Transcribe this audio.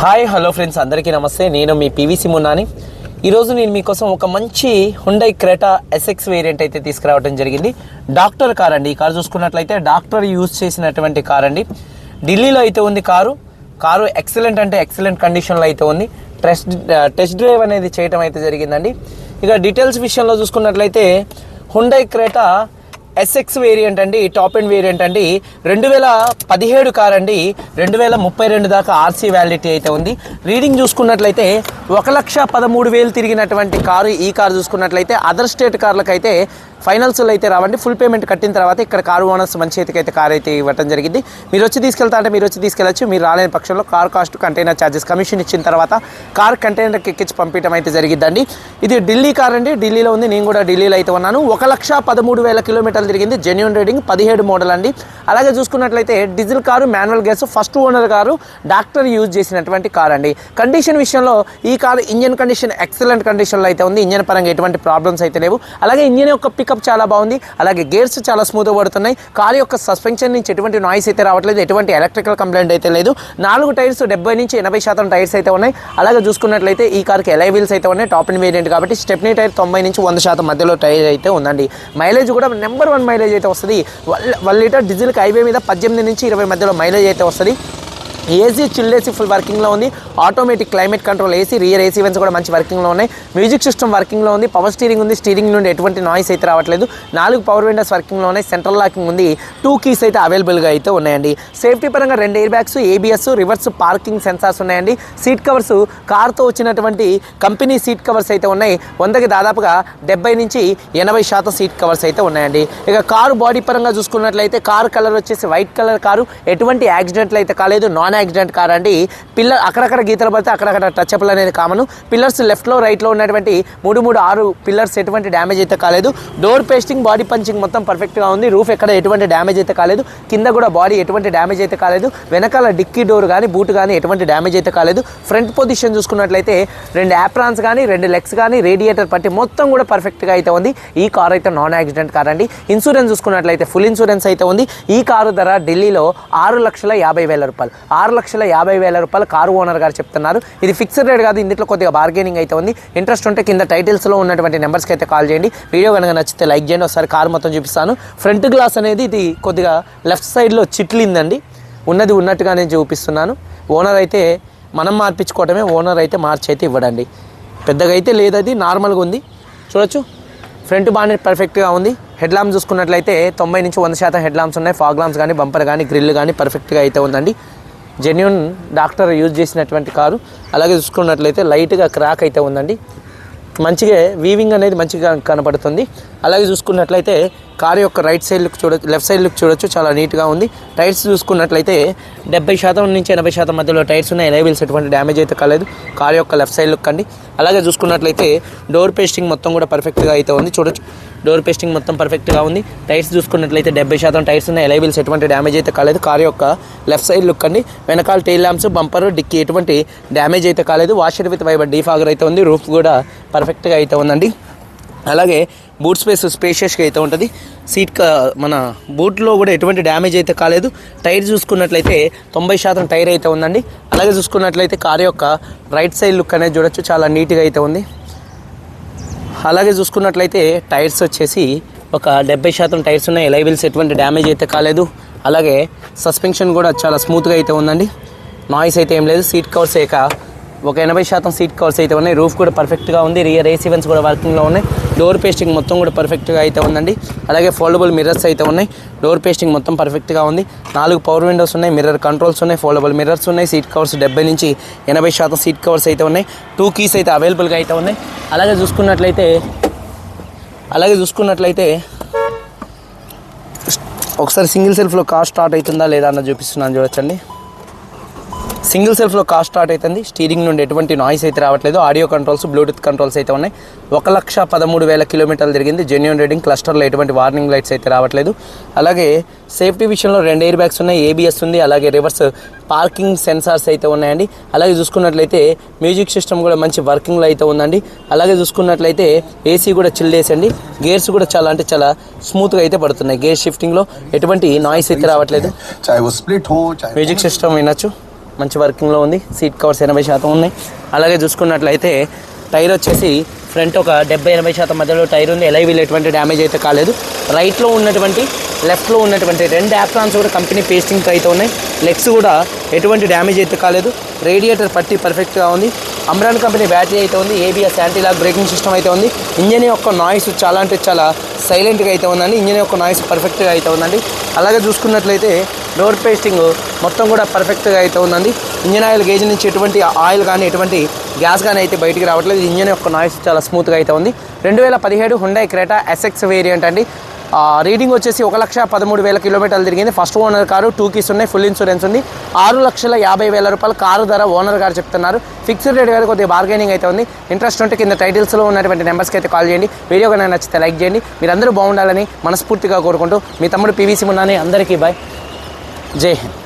Hi hello friends అందరికీ నమస్తే. నేను మీ పీవీసీ మున్నాని. ఈరోజు నేను మీకోసం ఒక మంచి హుండై క్రేటా ఎస్ఎక్స్ వేరియంట్ అయితే తీసుకురావడం జరిగింది. డాక్టర్ కార్ అండి. ఈ కారు చూసుకున్నట్లయితే డాక్టర్ యూజ్ చేసినటువంటి కార్ అండి. ఢిల్లీలో అయితే ఉంది కారు. కారు ఎక్సలెంట్ అంటే ఎక్సలెంట్ కండిషన్లో అయితే ఉంది. టెస్ట్ టెస్ట్ డ్రైవ్ అనేది చేయడం అయితే జరిగిందండి. ఇక డీటెయిల్స్ విషయంలో చూసుకున్నట్లయితే హుండై క్రేటా ఎస్ఎక్స్ వేరియంట్ అండి టాప్ ఎండ్ వేరియంట్ అండి. రెండు వేల పదిహేడు కార్ అండి రెండు వేల ముప్పై రెండు దాకా ఆర్సీ వ్యాలిడిటీ అయితే ఉంది. రీడింగ్ చూసుకున్నట్లయితే ఒక లక్ష పదమూడు వేలు తిరిగినటువంటి కారు ఈ కారు చూసుకున్నట్లయితే అదర్ స్టేట్ కార్లకైతే ఫైనల్స్లో అయితే రావండి. ఫుల్ పేమెంట్ కట్టిన తర్వాత ఇక్కడ కారు ఓనర్స్ మంచి చేతికి అయితే కారు అయితే ఇవ్వడం జరిగింది. మీరు వచ్చి తీసుకెళ్తా అంటే మీరు వచ్చి తీసుకెళ్ళచ్చు. మీరు రాలేని పక్షంలో car cost container charges commission ఇచ్చిన తర్వాత కార్ కంటైనర్కి ఎక్కించి పంపించడం అయితే జరిగిద్దండి. ఇది ఢిల్లీ కార్ అండి. ఢిల్లీలో ఉంది. నేను కూడా ఢిల్లీలో అయితే ఉన్నాను. ఒక లక్ష పదమూడు వేల కిలోమీటర్లు తిరిగింది జెన్యున్ రేటింగ్ పదిహేడు మోడల్ అండి. అలాగే చూసుకున్నట్లయితే diesel car manual gas first owner car doctor use చేసినటువంటి కార్ అండి. కండిషన్ విషయంలో ఈ ఈ కారు ఇంజన్ కండిషన్ ఎక్సలెంట్ కండిషన్లో అయితే ఉంది. ఇంజన్ పరంగా ఎటువంటి ప్రాబ్లమ్స్ అయితే లేవు. అలాగే ఇంజన్ యొక్క పికప్ చాలా బాగుంది. అలాగే గేర్స్ చాలా స్మూత్గా పడుతున్నాయి. కారు యొక్క సస్పెన్షన్ నుంచి ఎటువంటి నాయిస్ అయితే రావట్లేదు. ఎటువంటి ఎలక్ట్రికల్ కంప్లైంట్ అయితే లేదు. నాలుగు టైర్స్ డెబ్బై నుంచి ఎనభై శాతం టైర్స్ అయితే ఉన్నాయి. అలాగే చూసుకున్నట్లయితే ఈ కార్కి ఎలై వీల్స్ అయితే ఉన్నాయి. టాప్ అండ్ వేరియంట్ కాబట్టి స్టెప్నీ టైర్ తొంభై నుంచి వంద శాతం మధ్యలో టైర్ అయితే ఉందండి. మైలేజ్ కూడా నెంబర్ వన్ మైలేజ్ అయితే వస్తుంది. వన్ లీటర్ డీజిల్కి హైవే మీద పద్దెనిమిది నుంచి ఇరవై మధ్యలో మైలేజ్ అయితే వస్తుంది. ఏసీ చిల్డ్ ఏసీ ఫుల్ వర్కింగ్లో ఉంది. Automatic climate control AC rear AC vents కూడా మంచి వర్కింగ్లో ఉన్నాయి. మ్యూజిక్ సిస్టమ్ వర్కింగ్లో ఉంది. పవర్ స్టీరింగ్ ఉంది. స్టీరింగ్ నుండి ఎటువంటి నాయిస్ అయితే రావట్లేదు. నాలుగు పవర్ విండోస్ వర్కింగ్లో ఉన్నాయి. సెంట్రల్ లాకింగ్ ఉంది. టూ కీస్ అయితే అవైలబుల్గా అయితే ఉన్నాయండి. సేఫ్టీ పరంగా రెండు air bags ABS reverse parking sensors ఉన్నాయండి. సీట్ కవర్స్ కార్తో వచ్చినటువంటి కంపెనీ సీట్ కవర్స్ అయితే ఉన్నాయి. వందకి దాదాపుగా డెబ్బై నుంచి ఎనభై శాతం సీట్ కవర్స్ అయితే ఉన్నాయండి. ఇక కారు బాడీ పరంగా చూసుకున్నట్లయితే కారు కలర్ వచ్చేసి వైట్ కలర్ కారు. ఎటువంటి యాక్సిడెంట్లు అయితే కాలేదు. నాన్ యాక్సిడెంట్ కార్ అండి పిల్లర్ అక్కడక్కడ గీతలు పడితే అక్కడక్కడ టచ్ అప్లు అనేది కామన్. పిల్లర్స్ లెఫ్ట్లో రైట్లో ఉన్నటువంటి మూడు మూడు ఆరు పిల్లర్స్ ఎటువంటి డ్యామేజ్ అయితే కాలేదు. డోర్ పేస్టింగ్ బాడీ పంచింగ్ మొత్తం పర్ఫెక్ట్గా ఉంది. రూఫ్ ఎక్కడ ఎటువంటి డ్యామేజ్ అయితే కాలేదు. కింద కూడా బాడీ ఎటువంటి డ్యామేజ్ అయితే కాలేదు. వెనకాల డిక్కీ డోర్ కానీ బూట్ కానీ ఎటువంటి డ్యామేజ్ అయితే కాలేదు. ఫ్రంట్ పొజిషన్ చూసుకున్నట్లయితే రెండు యాప్రాన్స్ కానీ రెండు లెగ్స్ కానీ రేడియేటర్ పట్టి మొత్తం కూడా పర్ఫెక్ట్గా అయితే ఉంది. ఈ కార్ అయితే నాన్ యాక్సిడెంట్ కార్ అండి ఇన్సూరెన్స్ చూసుకున్నట్లయితే ఫుల్ ఇన్సూరెన్స్ అయితే ఉంది. ఈ కారు ధర ఢిల్లీలో ఆరు లక్షల యాభై వేల రూపాయలు. ఆరు లక్షల యాభై వేల రూపాయలు కారు ఓనర్ గారు చెప్తున్నారు. ఇది ఫిక్స్డ్ రేట్ కాదు ఇందులో కొద్దిగా బార్గెనింగ్ అయితే ఉంది. ఇంట్రెస్ట్ ఉంటే కింద టైటిల్స్లో ఉన్నటువంటి నెంబర్స్కి అయితే కాల్ చేయండి. వీడియో కనుక నచ్చితే లైక్ చేయండి. ఒకసారి కారు మొత్తం చూపిస్తాను. ఫ్రంట్ గ్లాస్ అనేది ఇది కొద్దిగా లెఫ్ట్ సైడ్లో చిట్లిందండి. ఉన్నది ఉన్నట్టుగానే చూపిస్తున్నాను. ఓనర్ అయితే మనం మార్పించుకోవటమే ఓనర్ అయితే మార్చి అయితే ఇవ్వడండి. పెద్దగా అయితే లేదది నార్మల్గా ఉంది. చూడొచ్చు. ఫ్రంట్ బాగానే పర్ఫెక్ట్గా ఉంది. హెడ్ ల్యాంప్ చూసుకున్నట్లయితే తొంభై నుంచి వంద శాతం హెడ్ లాంప్స్ ఉన్నాయి. ఫాగ్ లాంప్స్ కానీ బంపర్ కానీ గ్రిల్ కానీ పర్ఫెక్ట్గా అయితే ఉందండి. జెన్యున్ డాక్టర్ యూజ్ చేసినటువంటి కారు. అలాగే చూసుకున్నట్లయితే లైట్గా క్రాక్ అయితే ఉందండి. మంచిగా వీవింగ్ అనేది మంచిగా కనపడుతుంది. అలాగే చూసుకున్నట్లయితే కారు యొక్క రైట్ సైడ్ లుక్ చూడొచ్చు లెఫ్ట్ సైడ్ లుక్ చూడొచ్చు చాలా నీట్గా ఉంది. టైర్స్ చూసుకున్నట్లయితే డెబ్బై శాతం నుంచి ఎనభై శాతం మధ్యలో టైర్స్ ఉన్నాయి. ఎలైబిల్స్ ఎటువంటి డ్యామేజ్ అయితే కాలేదు. కారు యొక్క లెఫ్ట్ సైడ్ లుక్ అండి. అలాగే చూసుకున్నట్లయితే డోర్ పేస్టింగ్ మొత్తం కూడా పర్ఫెక్ట్గా అయితే ఉంది. చూడొచ్చు. డోర్ పేస్టింగ్ మొత్తం పర్ఫెక్ట్గా ఉంది. టైర్స్ చూసుకున్నట్లయితే డెబ్బై శాతం టైర్స్ ఉన్నాయి. ఎలైబిల్స్ ఎటువంటి డ్యామేజ్ అయితే కాలేదు. కారు యొక్క లెఫ్ట్ సైడ్ లుక్ అండి. వెనకాల టైల్ ల్యాంప్స్ బంపర్ డిక్కీ ఎటువంటి డ్యామేజ్ అయితే కాలేదు. వాషర్ విత్ వైబర్ డీఫాగర్ అయితే ఉంది. రూఫ్ కూడా పర్ఫెక్ట్గా అయితే ఉందండి. అలాగే బూట్ స్పేస్ స్పేషియస్గా అయితే ఉంటుంది. సీట్ క మన బూట్లో కూడా ఎటువంటి డ్యామేజ్ అయితే కాలేదు. టైర్ చూసుకున్నట్లయితే తొంభై శాతం టైర్ అయితే ఉందండి. అలాగే చూసుకున్నట్లయితే కార్ యొక్క రైట్ సైడ్ లుక్ అనేది చూడొచ్చు. చాలా నీట్గా అయితే ఉంది. అలాగే చూసుకున్నట్లయితే టైర్స్ వచ్చేసి ఒక డెబ్బై శాతం టైర్స్ ఉన్నాయి. ఎలైవిల్స్ ఎటువంటి డ్యామేజ్ అయితే కాలేదు. అలాగే సస్పెన్షన్ కూడా చాలా స్మూత్గా అయితే ఉందండి. నాయిస్ అయితే ఏం లేదు. సీట్ కవర్స్ ఏక ఒక ఎనభై శాతం సీట్ కవర్స్ అయితే ఉన్నాయి. రూఫ్ కూడా పర్ఫెక్ట్గా ఉంది. రియర్ ఏసీ వెన్స్ కూడా వర్కింగ్లో ఉన్నాయి. డోర్ పేస్టింగ్ మొత్తం కూడా పర్ఫెక్ట్గా అయితే ఉందండి. అలాగే ఫోల్డబుల్ మిర్రర్స్ అయితే ఉన్నాయి. డోర్ పేస్టింగ్ మొత్తం పర్ఫెక్ట్గా ఉంది. నాలుగు పవర్ విండోస్ ఉన్నాయి. మిర్రర్ కంట్రోల్స్ ఉన్నాయి. ఫోల్డబుల్ మిర్రర్స్ ఉన్నాయి. సీట్ కవర్స్ డెబ్బై నుంచి ఎనభై శాతం సీట్ కవర్స్ అయితే ఉన్నాయి. టూ కీస్ అయితే అవైలబుల్గా అయితే ఉన్నాయి. అలాగే చూసుకున్నట్లయితే అలాగే చూసుకున్నట్లయితే ఒకసారి సింగిల్ సెల్ఫ్లో కార్ స్టార్ట్ అవుతుందా లేదా అన్న చూపిస్తున్నాను చూడొచ్చండి. సింగిల్ సెల్ఫ్లో కాస్ట్ స్టార్ట్ అవుతుంది స్టీరింగ్ నుండి ఎటువంటి నాయిస్ అయితే రావట్లేదు ఆడియో కంట్రోల్స్ బ్లూటూత్ కంట్రోల్స్ అయితే ఉన్నాయి ఒక లక్ష పదమూడు వేల కిలోమీటర్లు తిరిగింది జెన్యున్ రీడింగ్ క్లస్టర్లో ఎటువంటి వార్నింగ్ లైట్స్ అయితే రావట్లేదు అలాగే సేఫ్టీ విషయంలో రెండు ఎయిర్ బ్యాగ్స్ ఉన్నాయి ఏబిఎస్ ఉంది అలాగే రివర్స్ పార్కింగ్ సెన్సార్స్ అయితే ఉన్నాయండి అలాగే చూసుకున్నట్లయితే మ్యూజిక్ సిస్టమ్ కూడా మంచి వర్కింగ్లో అయితే ఉందండి అలాగే చూసుకున్నట్లయితే ఏసీ కూడా చిల్లేసండి గేర్స్ కూడా చాలా అంటే చాలా స్మూత్గా అయితే పడుతున్నాయి గేర్ షిఫ్టింగ్లో ఎటువంటి నాయిస్ అయితే రావట్లేదు మ్యూజిక్ సిస్టమ్ వినొచ్చు మంచి వర్కింగ్లో ఉంది. సీట్ కవర్స్ ఎనభై శాతం ఉన్నాయి. అలాగే చూసుకున్నట్లయితే టైర్ వచ్చేసి ఫ్రంట్ ఒక డెబ్బై ఎనభై శాతం మధ్యలో టైర్ ఉంది. ఎలైవీల్ ఎటువంటి డ్యామేజ్ అయితే కాలేదు. రైట్లో ఉన్నటువంటి లెఫ్ట్లో ఉన్నటువంటి రెండు యాప్లాన్స్ కూడా కంపెనీ పేస్టింగ్తో అయితే ఉన్నాయి. లెగ్స్ కూడా ఎటువంటి డ్యామేజ్ అయితే కాలేదు. రేడియేటర్ పట్టి పర్ఫెక్ట్గా ఉంది. అమ్రాన్ కంపెనీ బ్యాటరీ అయితే ఉంది. ఏబిఎస్ యాంటీలాక్ బ్రేకింగ్ సిస్టమ్ అయితే ఉంది. ఇంజన్ యొక్క నాయిస్ చాలా అంటే చాలా సైలెంట్గా అయితే ఉందండి. ఇంజన్ యొక్క నాయిస్ పర్ఫెక్ట్గా అయితే ఉందండి. అలాగే చూసుకున్నట్లయితే డోర్ పేస్టింగ్ మొత్తం కూడా పర్ఫెక్ట్గా అయితే ఉందండి. ఇంజన్ ఆయిల్ గేజ్ నుంచి ఎటువంటి ఆయిల్ కానీ ఎటువంటి గ్యాస్ కానీ అయితే బయటికి రావట్లేదు. ఇంజన్ యొక్క నాయిస్ చాలా స్మూత్గా అయితే ఉంది. రెండు వేల పదిహేడు హుండై క్రేటా ఎస్ఎక్స్ వేరియంట్ అండి. రీడింగ్ వచ్చేసి ఒక లక్ష పదమూడు వేల కిలోమీటర్లు తిరిగింది. First owner car two keys ఉన్నాయి ఫుల్ ఇన్సూరెన్స్ ఉంది. ఆరు లక్షల యాభై వేల రూపాయలు కారు ధర ఓనర్ గారు చెప్తున్నారు. ఫిక్స్డ్ రేట్ గారు కొద్దిగా బార్గెనింగ్ అయితే ఉంది. ఇంట్రెస్ట్ ఉంటే కింద టైటిల్స్లో ఉన్నటువంటి నెంబర్స్కి అయితే కాల్ చేయండి. వీడియో కనుక నచ్చితే లైక్ చేయండి. మీరందరూ బాగుండాలని మనస్ఫూర్తిగా కోరుకుంటూ మీ తమ్ముడు పీవీసీ ఉన్నాని అందరికీ బాయ్ जय हिंद।